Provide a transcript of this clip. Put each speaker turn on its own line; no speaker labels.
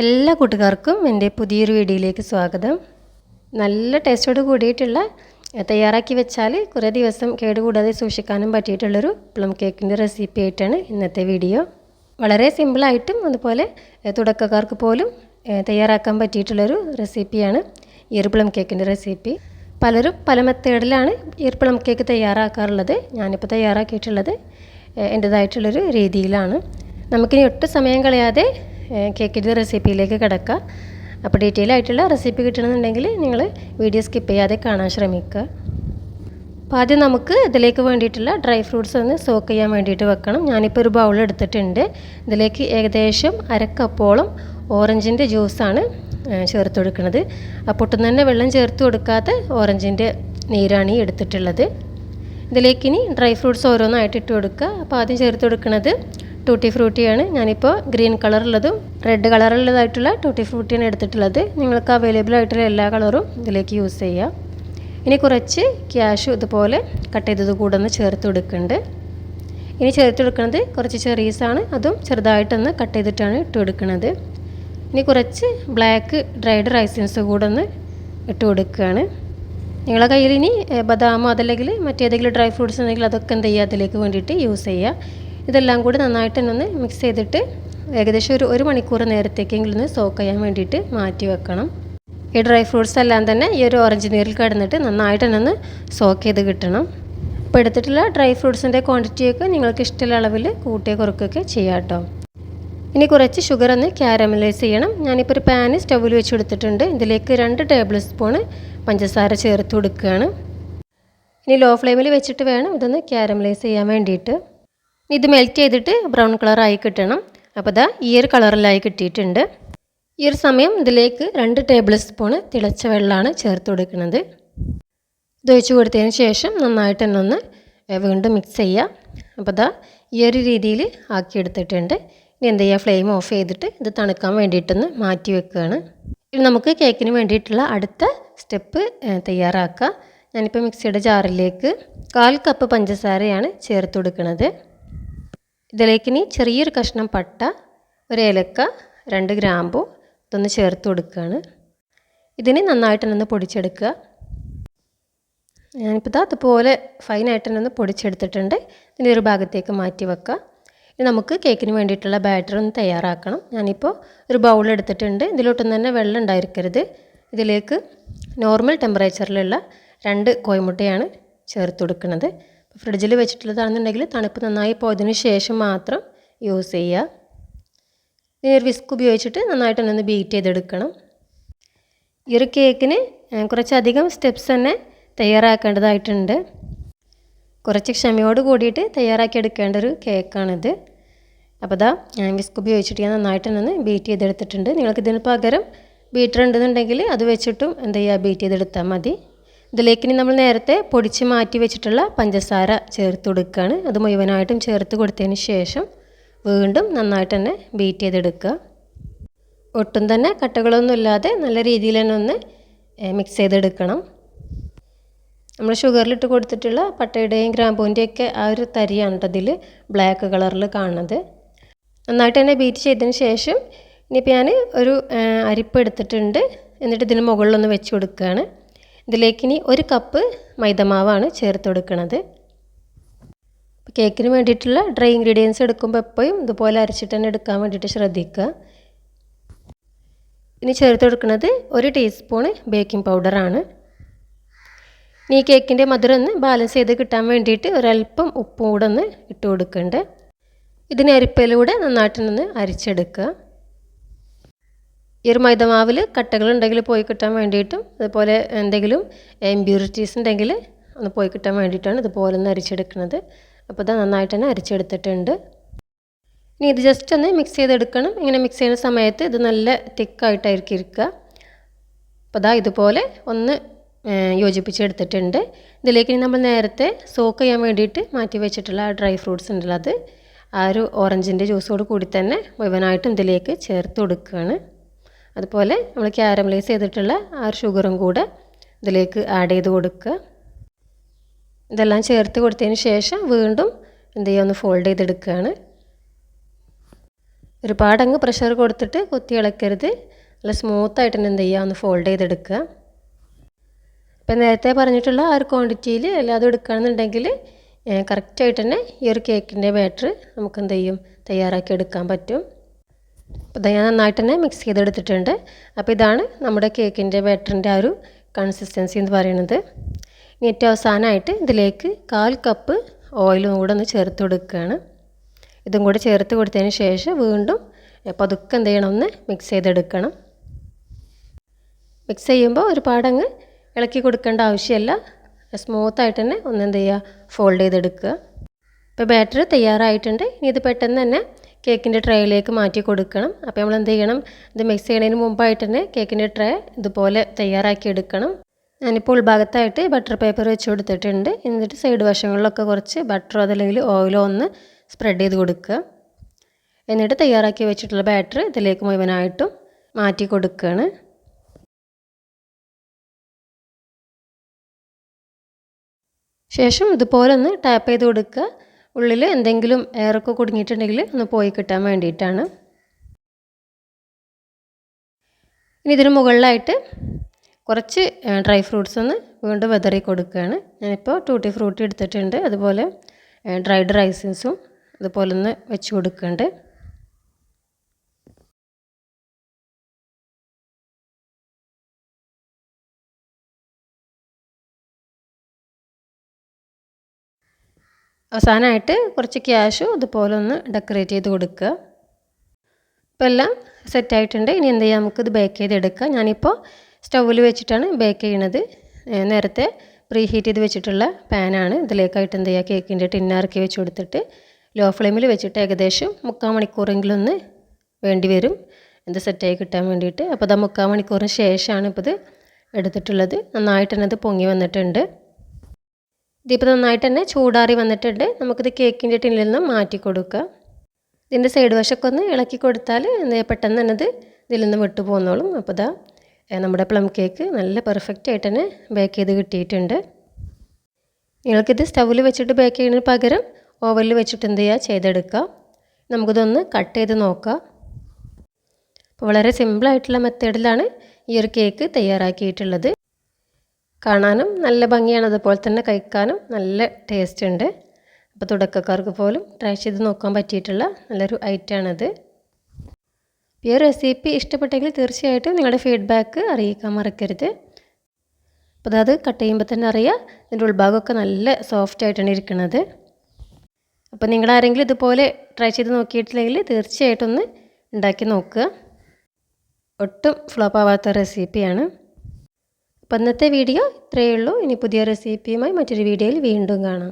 എല്ലാ കൂട്ടുകാർക്കും എന്റെ പുതിയൊരു വീഡിയോയിലേക്ക് സ്വാഗതം. നല്ല ടേസ്റ്റോട് കൂടിയിട്ടുള്ള തയ്യാറാക്കി വെച്ചാൽ കുറേ ദിവസം കേടുകൂടാതെ സൂക്ഷിക്കാനും പറ്റിയിട്ടുള്ളൊരു പ്ലം കേക്കിന്റെ റെസിപ്പി ആയിട്ടാണ് ഇന്നത്തെ വീഡിയോ. വളരെ സിമ്പിളായിട്ടും അതുപോലെ തുടക്കക്കാർക്ക് പോലും തയ്യാറാക്കാൻ പറ്റിയിട്ടുള്ളൊരു റെസിപ്പിയാണ് ഈ ഒരു പ്ലം കേക്കിന്റെ റെസിപ്പി. പലരും പല മെത്തേഡിലാണ് ഈ ഒരു പ്ലം കേക്ക് തയ്യാറാക്കാറുള്ളത്. ഞാനിപ്പോൾ തയ്യാറാക്കിയിട്ടുള്ളത് എന്റേതായിട്ടുള്ളൊരു രീതിയിലാണ്. നമുക്കിനി ഒട്ടും സമയം കളയാതെ കേക്കിന്റെ റെസിപ്പിയിലേക്ക് കിടക്കുക. അപ്പോൾ ഡീറ്റെയിൽ ആയിട്ടുള്ള റെസിപ്പി കിട്ടണമെന്നുണ്ടെങ്കിൽ നിങ്ങൾ വീഡിയോ സ്കിപ്പ് ചെയ്യാതെ കാണാൻ ശ്രമിക്കുക. അപ്പോൾ ആദ്യം നമുക്ക് ഇതിലേക്ക് വേണ്ടിയിട്ടുള്ള ഡ്രൈ ഫ്രൂട്ട്സ് ഒന്ന് സോക്ക് ചെയ്യാൻ വേണ്ടിയിട്ട് വെക്കണം. ഞാനിപ്പോൾ ഒരു ബൗൾ എടുത്തിട്ടുണ്ട്. ഇതിലേക്ക് ഏകദേശം അരക്കപ്പോളം ഓറഞ്ചിന്റെ ജ്യൂസാണ് ചേർത്ത് കൊടുക്കുന്നത്. അപ്പോൾ ഒട്ടും തന്നെ വെള്ളം ചേർത്ത് കൊടുക്കാത്ത ഓറഞ്ചിന്റെ നീരാണ് ഈ എടുത്തിട്ടുള്ളത്. ഇതിലേക്ക് ഇനി ഡ്രൈ ഫ്രൂട്ട്സ് ഓരോന്നായിട്ട് ഇട്ട് കൊടുക്കുക. അപ്പോൾ ആദ്യം ചേർത്ത് കൊടുക്കുന്നത് ടൂട്ടി ഫ്രൂട്ടിയാണ് ഞാനിപ്പോൾ ഗ്രീൻ കളറുള്ളതും റെഡ് കളറുള്ളതായിട്ടുള്ള ടൂട്ടി ഫ്രൂട്ടിയാണ് എടുത്തിട്ടുള്ളത്. നിങ്ങൾക്ക് അവൈലബിൾ ആയിട്ടുള്ള എല്ലാ കളറും ഇതിലേക്ക് യൂസ് ചെയ്യാം. ഇനി കുറച്ച് ക്യാഷ് ഇതുപോലെ കട്ട് ചെയ്തത് കൂടെ ഒന്ന് ചേർത്ത് കൊടുക്കുന്നുണ്ട്. ഇനി ചേർത്ത് കൊടുക്കുന്നത് കുറച്ച് ചെറീസാണ് അതും ചെറുതായിട്ടൊന്ന് കട്ട് ചെയ്തിട്ടാണ് ഇട്ട് കൊടുക്കുന്നത്. ഇനി കുറച്ച് ബ്ലാക്ക് ഡ്രൈഡ് റൈസിൻസ് കൂടെ ഒന്ന് ഇട്ട് കൊടുക്കുകയാണ്. നിങ്ങളുടെ കയ്യിൽ ഇനി ബദാമോ അതല്ലെങ്കിൽ മറ്റേതെങ്കിലും ഡ്രൈ ഫ്രൂട്ട്സ് ഉണ്ടെങ്കിൽ അതൊക്കെ എന്ത് ചെയ്യുക? അതിലേക്ക് വേണ്ടിയിട്ട് യൂസ് ചെയ്യുക. ഇതെല്ലാം കൂടി നന്നായിട്ട് തന്നെ ഒന്ന് മിക്സ് ചെയ്തിട്ട് ഏകദേശം ഒരു ഒരു മണിക്കൂർ നേരത്തേക്കെങ്കിലും ഒന്ന് സോക്ക് ചെയ്യാൻ വേണ്ടിയിട്ട് മാറ്റി വെക്കണം. ഈ ഡ്രൈ ഫ്രൂട്ട്സ് എല്ലാം തന്നെ ഈ ഒരു ഓറഞ്ച് നീരിൽ കിടന്നിട്ട് നന്നായിട്ട് തന്നെ ഒന്ന് സോക്ക് ചെയ്ത് കിട്ടണം. ഇപ്പോൾ എടുത്തിട്ടുള്ള ഡ്രൈ ഫ്രൂട്ട്സിന്റെ ക്വാണ്ടിറ്റിയൊക്കെ നിങ്ങൾക്ക് ഇഷ്ടമുള്ള അളവിൽ കൂട്ടിയ കുറുക്കൊക്കെ ചെയ്യാം കേട്ടോ. ഇനി കുറച്ച് ഷുഗർ ഒന്ന് ക്യാരമലൈസ് ചെയ്യണം. ഞാനിപ്പോൾ ഒരു പാന് സ്റ്റൗവിൽ വെച്ച് കൊടുത്തിട്ടുണ്ട്. ഇതിലേക്ക് രണ്ട് ടേബിൾ സ്പൂണ് പഞ്ചസാര ചേർത്ത് കൊടുക്കുകയാണ്. ഇനി ലോ ഫ്ലെയിമിൽ വെച്ചിട്ട് വേണം ഇതൊന്ന് ക്യാരമലൈസ് ചെയ്യാൻ വേണ്ടിയിട്ട്. ഇത് മെൽറ്റ് ചെയ്തിട്ട് ബ്രൗൺ കളറായി കിട്ടണം. അപ്പോൾ ഇതാ ഈ ഒരു കളറിലായി കിട്ടിയിട്ടുണ്ട്. ഈ ഒരു സമയം ഇതിലേക്ക് രണ്ട് ടേബിൾ സ്പൂൺ തിളച്ച വെള്ളമാണ് ചേർത്ത് കൊടുക്കുന്നത്. ഇത് ഒഴിച്ച് കൊടുത്തതിന് ശേഷം നന്നായിട്ട് തന്നെ ഒന്ന് വീണ്ടും മിക്സ് ചെയ്യുക അപ്പോൾ ഇതാ ഈ ഒരു രീതിയിൽ ആക്കിയെടുത്തിട്ടുണ്ട് ഇനി എന്ത് ചെയ്യുക ഫ്ലെയിം ഓഫ് ചെയ്തിട്ട് ഇത് തണുക്കാൻ വേണ്ടിയിട്ടൊന്ന് മാറ്റി വെക്കുകയാണ്. ഇനി നമുക്ക് കേക്കിന് വേണ്ടിയിട്ടുള്ള അടുത്ത സ്റ്റെപ്പ് തയ്യാറാക്കുക ഞാനിപ്പോൾ മിക്സിയുടെ ജാറിലേക്ക് കാൽ കപ്പ് പഞ്ചസാരയാണ് ചേർത്ത് കൊടുക്കുന്നത്. ഇതിലേക്ക് ഇനി ചെറിയൊരു കഷ്ണം പട്ട ഒരു ഏലക്ക രണ്ട് ഗ്രാമ്പു ഇതൊന്ന് ചേർത്ത് കൊടുക്കുകയാണ്. ഇതിനെ നന്നായിട്ട് തന്നെ പൊടിച്ചെടുക്കുക. ഞാനിപ്പോൾ ഇതാ അതുപോലെ ഫൈനായിട്ട് തന്നെ പൊടിച്ചെടുത്തിട്ടുണ്ട്. ഇതിന്റെ ഒരു ഭാഗത്തേക്ക് മാറ്റി വെക്കുക. ഇനി നമുക്ക് കേക്കിന് വേണ്ടിയിട്ടുള്ള ബാറ്റർ ഒന്ന് തയ്യാറാക്കണം. ഞാനിപ്പോൾ ഒരു ബൗൾ എടുത്തിട്ടുണ്ട്. ഇതിലോട്ടൊന്നും തന്നെ വെള്ളം ഉണ്ടായിരിക്കരുത്. ഇതിലേക്ക് നോർമൽ ടെമ്പറേച്ചറിലുള്ള രണ്ട് കോയമുട്ടയാണ് ചേർത്ത് കൊടുക്കുന്നത്. ഫ്രിഡ്ജിൽ വെച്ചിട്ടുള്ളതാണെന്നുണ്ടെങ്കിൽ തണുപ്പ് നന്നായി പോയതിന് ശേഷം മാത്രം യൂസ് ചെയ്യുക. ഇനി ഒരു വിസ്ക് ഉപയോഗിച്ചിട്ട് നന്നായിട്ട് തന്നെ ഒന്ന് ബീറ്റ് ചെയ്തെടുക്കണം. ഈ ഒരു കേക്കിന് കുറച്ചധികം സ്റ്റെപ്സ് തന്നെ തയ്യാറാക്കേണ്ടതായിട്ടുണ്ട്. കുറച്ച് ക്ഷമയോട് കൂടിയിട്ട് തയ്യാറാക്കി എടുക്കേണ്ട ഒരു കേക്കാണിത് അപ്പോൾ ഇതാ വിസ്ക് ഉപയോഗിച്ചിട്ട് ഞാൻ നന്നായിട്ട് തന്നെ ബീറ്റ് ചെയ്തെടുത്തിട്ടുണ്ട്. നിങ്ങൾക്ക് ഇതിന് പകരം ബീറ്റർ ഉണ്ടെന്നുണ്ടെങ്കിൽ അത് വെച്ചിട്ടും എന്ത് ചെയ്യുക ബീറ്റ് ചെയ്തെടുത്താൽ മതി. ഇതിലേക്ക് ഇനി നമ്മൾ നേരത്തെ പൊടിച്ച് മാറ്റി വെച്ചിട്ടുള്ള പഞ്ചസാര ചേർത്ത് കൊടുക്കുകയാണ്. അത് മുഴുവനായിട്ടും ചേർത്ത് കൊടുത്തതിന് ശേഷം വീണ്ടും നന്നായിട്ട് തന്നെ ബീറ്റ് ചെയ്തെടുക്കുക. ഒട്ടും തന്നെ കട്ടകളൊന്നും ഇല്ലാതെ നല്ല രീതിയിൽ തന്നെ ഒന്ന് മിക്സ് ചെയ്തെടുക്കണം. നമ്മൾ ഷുഗറിലിട്ട് കൊടുത്തിട്ടുള്ള പട്ടയുടെയും ഗ്രാമ്പൂവിന്റെയൊക്കെ ആ ഒരു തരിയാണ് അതിൽ ബ്ലാക്ക് കളറിൽ കാണുന്നത്. നന്നായിട്ട് തന്നെ ബീറ്റ് ചെയ്തതിന് ശേഷം ഇനിയിപ്പോൾ ഞാൻ ഒരു അരിപ്പ് എടുത്തിട്ടുണ്ട്. എന്നിട്ട് ഇതിന് മുകളിലൊന്ന് വെച്ച് കൊടുക്കുകയാണ്. ഇതിലേക്ക് ഇനി ഒരു കപ്പ് മൈദമാവാണ് ചേർത്ത് കൊടുക്കുന്നത് കേക്കിന് വേണ്ടിയിട്ടുള്ള ഡ്രൈ ഇൻഗ്രീഡിയൻസ് എടുക്കുമ്പോൾ എപ്പോഴും ഇതുപോലെ അരച്ചിട്ട് തന്നെ എടുക്കാൻ വേണ്ടിയിട്ട് ശ്രദ്ധിക്കുക. ഇനി ചേർത്ത് കൊടുക്കുന്നത് ഒരു ടീസ്പൂണ് ബേക്കിംഗ് പൗഡറാണ്. ഇനി ഈ കേക്കിന്റെ മധുരം ഒന്ന് ബാലൻസ് ചെയ്ത് കിട്ടാൻ വേണ്ടിയിട്ട് ഒരല്പം ഉപ്പും കൂടെ ഒന്ന് ഇട്ട് കൊടുക്കേണ്ടത് ഇതിന് അരിപ്പയിലൂടെ നന്നായിട്ടൊന്ന് അരിച്ചെടുക്കുക. ഈ ഒരു മൈദമാവിൽ കട്ടകളുണ്ടെങ്കിൽ പോയി കിട്ടാൻ വേണ്ടിയിട്ടും അതുപോലെ എന്തെങ്കിലും ഇമ്പ്യൂരിറ്റീസ് ഉണ്ടെങ്കിൽ ഒന്ന് പോയി കിട്ടാൻ വേണ്ടിയിട്ടാണ് ഇതുപോലെ ഒന്ന് അരിച്ചെടുക്കുന്നത്. അപ്പോൾ ഇത് നന്നായിട്ട് തന്നെ അരിച്ചെടുത്തിട്ടുണ്ട്. ഇനി ഇത് ജസ്റ്റ് ഒന്ന് മിക്സ് ചെയ്തെടുക്കണം. ഇങ്ങനെ മിക്സ് ചെയ്യുന്ന സമയത്ത് ഇത് നല്ല തിക്കായിട്ടായിരിക്കും ഇരിക്കുക. അപ്പോൾ അതാ ഇതുപോലെ ഒന്ന് യോജിപ്പിച്ചെടുത്തിട്ടുണ്ട്. ഇതിലേക്ക് നമ്മൾ നേരത്തെ സോക്ക് ചെയ്യാൻ വേണ്ടിയിട്ട് മാറ്റി വെച്ചിട്ടുള്ള ആ ഡ്രൈ ഫ്രൂട്ട്സ് ഉണ്ടല്ലോ അത് ആ ഒരു ഓറഞ്ചിന്റെ ജ്യൂസോട് കൂടി തന്നെ മുഴുവനായിട്ടും ഇതിലേക്ക് ചേർത്ത് കൊടുക്കുകയാണ്. അതുപോലെ നമ്മൾ ക്യാരമലൈസ് ചെയ്തിട്ടുള്ള ആ ഒരു ഷുഗറും കൂടെ ഇതിലേക്ക് ആഡ് ചെയ്ത് കൊടുക്കുക. ഇതെല്ലാം ചേർത്ത് കൊടുത്തതിന് ശേഷം വീണ്ടും എന്ത് ചെയ്യുക ഒന്ന് ഫോൾഡ് ചെയ്തെടുക്കുകയാണ്. ഒരുപാടങ്ങ് പ്രഷർ കൊടുത്തിട്ട് കുത്തി ഇളക്കരുത്. നല്ല സ്മൂത്തായിട്ട് തന്നെ എന്ത് ചെയ്യുക ഒന്ന് ഫോൾഡ് ചെയ്തെടുക്കുക. ഇപ്പം നേരത്തെ പറഞ്ഞിട്ടുള്ള ആ ഒരു ക്വാണ്ടിറ്റിയിൽ എല്ലാതും എടുക്കുകയാണെന്നുണ്ടെങ്കിൽ കറക്റ്റായിട്ട് തന്നെ ഈ ഒരു കേക്കിന്റെ ബാറ്റർ നമുക്ക് എന്ത് ചെയ്യും തയ്യാറാക്കി എടുക്കാൻ പറ്റും. അപ്പോൾ ഞാൻ നന്നായിട്ട് തന്നെ മിക്സ് ചെയ്തെടുത്തിട്ടുണ്ട്. അപ്പോൾ ഇതാണ് നമ്മുടെ കേക്കിന്റെ ബാറ്ററിന്റെ ആ ഒരു കൺസിസ്റ്റൻസി എന്ന് പറയുന്നത്. ഇനി ഏറ്റവും അവസാനമായിട്ട് ഇതിലേക്ക് കാൽ കപ്പ് ഓയിലും കൂടെ ഒന്ന് ചേർത്ത് കൊടുക്കുകയാണ്. ഇതും കൂടെ ചേർത്ത് കൊടുത്തതിന് ശേഷം വീണ്ടും പതുക്കെ എന്ത് ചെയ്യണം? ഒന്ന് മിക്സ് ചെയ്തെടുക്കണം. മിക്സ് ചെയ്യുമ്പോൾ ഒരുപാടങ്ങ് ഇളക്കി കൊടുക്കേണ്ട ആവശ്യമില്ല. സ്മൂത്തായിട്ട് തന്നെ ഒന്ന് എന്ത് ചെയ്യുക? ഫോൾഡ് ചെയ്തെടുക്കുക. ഇപ്പോൾ ബാറ്റർ തയ്യാറായിട്ടുണ്ട്. ഇനി ഇത് പെട്ടെന്ന് തന്നെ കേക്കിന്റെ ട്രേയിലേക്ക് മാറ്റി കൊടുക്കണം. അപ്പോൾ നമ്മൾ എന്ത് ചെയ്യണം? ഇത് മിക്സ് ചെയ്യുന്നതിന് മുമ്പായിട്ട് തന്നെ കേക്കിന്റെ ട്രേ ഇതുപോലെ തയ്യാറാക്കി എടുക്കണം. ഞാനിപ്പോൾ ഉൾഭാഗത്തായിട്ട് ബട്ടർ പേപ്പർ വെച്ച് കൊടുത്തിട്ടുണ്ട്. എന്നിട്ട് സൈഡ് വശങ്ങളിലൊക്കെ കുറച്ച് ബട്ടറോ അതല്ലെങ്കിൽ ഓയിലോ ഒന്ന് സ്പ്രെഡ് ചെയ്ത് കൊടുക്കുക. എന്നിട്ട് തയ്യാറാക്കി വെച്ചിട്ടുള്ള ബാറ്റർ ഇതിലേക്ക് മുഴുവനായിട്ടും മാറ്റി കൊടുക്കുകയാണ്. ശേഷം ഇതുപോലെ ഒന്ന് ടാപ്പ് ചെയ്ത് കൊടുക്കുക. ഉള്ളിൽ എന്തെങ്കിലും എയറൊക്കെ കുടുങ്ങിയിട്ടുണ്ടെങ്കിൽ ഒന്ന് പോയി കിട്ടാൻ വേണ്ടിയിട്ടാണ്. ഇനി ഇതിന് മുകളിലായിട്ട് കുറച്ച് ഡ്രൈ ഫ്രൂട്ട്സ് ഒന്ന് വീണ്ടും വെതറി കൊടുക്കുകയാണ്. ഞാനിപ്പോൾ ടൂട്ടി ഫ്രൂട്ടി എടുത്തിട്ടുണ്ട്. അതുപോലെ ഡ്രൈഡ് റൈസിൻസും അതുപോലെ ഒന്ന് വെച്ച് കൊടുക്കുന്നുണ്ട്. അവസാനമായിട്ട് കുറച്ച് ക്യാഷും ഇതുപോലെ ഒന്ന് ഡെക്കറേറ്റ് ചെയ്ത് കൊടുക്കുക. ഇപ്പോൾ എല്ലാം സെറ്റായിട്ടുണ്ട് ഇനി എന്ത് ചെയ്യാം? നമുക്കിത് ബേക്ക് ചെയ്തെടുക്കാം ഞാനിപ്പോൾ സ്റ്റൗവിൽ വെച്ചിട്ടാണ് ബേക്ക് ചെയ്യണത്. നേരത്തെ പ്രീ ഹീറ്റ് ചെയ്ത് വെച്ചിട്ടുള്ള പാനാണ് ഇതിലേക്കായിട്ട് എന്ത് ചെയ്യുക കേക്കിന്റെ ടിന്നിറക്കി വെച്ച് കൊടുത്തിട്ട് ലോ ഫ്ലെയിമിൽ വെച്ചിട്ട് ഏകദേശം മുക്കാൽ മണിക്കൂറെങ്കിലും ഒന്ന് വേണ്ടി വരും. ഇത് സെറ്റായി കിട്ടാൻ വേണ്ടിയിട്ട്. അപ്പോൾ അത് മുക്കാൽ മണിക്കൂറിന് ശേഷമാണ് ഇപ്പോൾ ഇത് എടുത്തിട്ടുള്ളത്. നന്നായിട്ട് തന്നെ അത് പൊങ്ങി വന്നിട്ടുണ്ട്. ഇതിപ്പോൾ നന്നായിട്ട് തന്നെ ചൂടാറി വന്നിട്ടുണ്ട്. നമുക്കിത് കേക്കിന്റെ ടിന്നിൽ നിന്ന് മാറ്റി കൊടുക്കുക. ഇതിന്റെ സൈഡ് വശമൊക്കെ ഒന്ന് ഇളക്കി കൊടുത്താൽ പെട്ടെന്ന് തന്നെ ഇത് ഇതിൽ നിന്ന് വിട്ടു പോകുന്നോളും അപ്പോൾ ഇതാ നമ്മുടെ പ്ലം കേക്ക് നല്ല പെർഫെക്റ്റ് ആയിട്ട് തന്നെ ബേക്ക് ചെയ്ത് കിട്ടിയിട്ടുണ്ട്. നിങ്ങൾക്കിത് സ്റ്റൗവിൽ വെച്ചിട്ട് ബേക്ക് ചെയ്യുന്നതിന് പകരം ഓവനിൽ വെച്ചിട്ട് എന്ത് ചെയ്യുക? ചെയ്തെടുക്കുക. നമുക്കിതൊന്ന് കട്ട് ചെയ്ത് നോക്കാം അപ്പോൾ വളരെ സിമ്പിളായിട്ടുള്ള മെത്തേഡിലാണ് ഈ ഒരു കേക്ക് തയ്യാറാക്കിയിട്ടുള്ളത്. കാണാനും നല്ല ഭംഗിയാണ്. അതുപോലെ തന്നെ കഴിക്കാനും നല്ല ടേസ്റ്റ് ഉണ്ട്. അപ്പോൾ തുടക്കക്കാർക്ക് പോലും ട്രൈ ചെയ്ത് നോക്കാൻ പറ്റിയിട്ടുള്ള നല്ലൊരു ഐറ്റമാണിത് ഈ റെസിപ്പി ഇഷ്ടപ്പെട്ടെങ്കിൽ തീർച്ചയായിട്ടും നിങ്ങളുടെ ഫീഡ്ബാക്ക് അറിയിക്കാൻ മറക്കരുത്. അപ്പോൾ അതായത് കട്ട് ചെയ്യുമ്പോൾ തന്നെ അറിയാം ഇതിന്റെ ഉൾഭാഗമൊക്കെ നല്ല സോഫ്റ്റ് ആയിട്ടാണ് ഇരിക്കുന്നത് അപ്പോൾ നിങ്ങൾ ആരെങ്കിലും ഇതുപോലെ ട്രൈ ചെയ്ത് നോക്കിയിട്ടില്ലെങ്കിൽ തീർച്ചയായിട്ടും ഒന്ന് ഉണ്ടാക്കി നോക്കുക. ഒട്ടും ഫ്ലോപ്പ് ആവാത്ത റെസിപ്പിയാണ് അപ്പോൾ ഇന്നത്തെ വീഡിയോ ഇത്രയേ ഉള്ളൂ. ഇനി പുതിയ റെസിപ്പിയുമായി മറ്റൊരു വീഡിയോയിൽ വീണ്ടും കാണാം.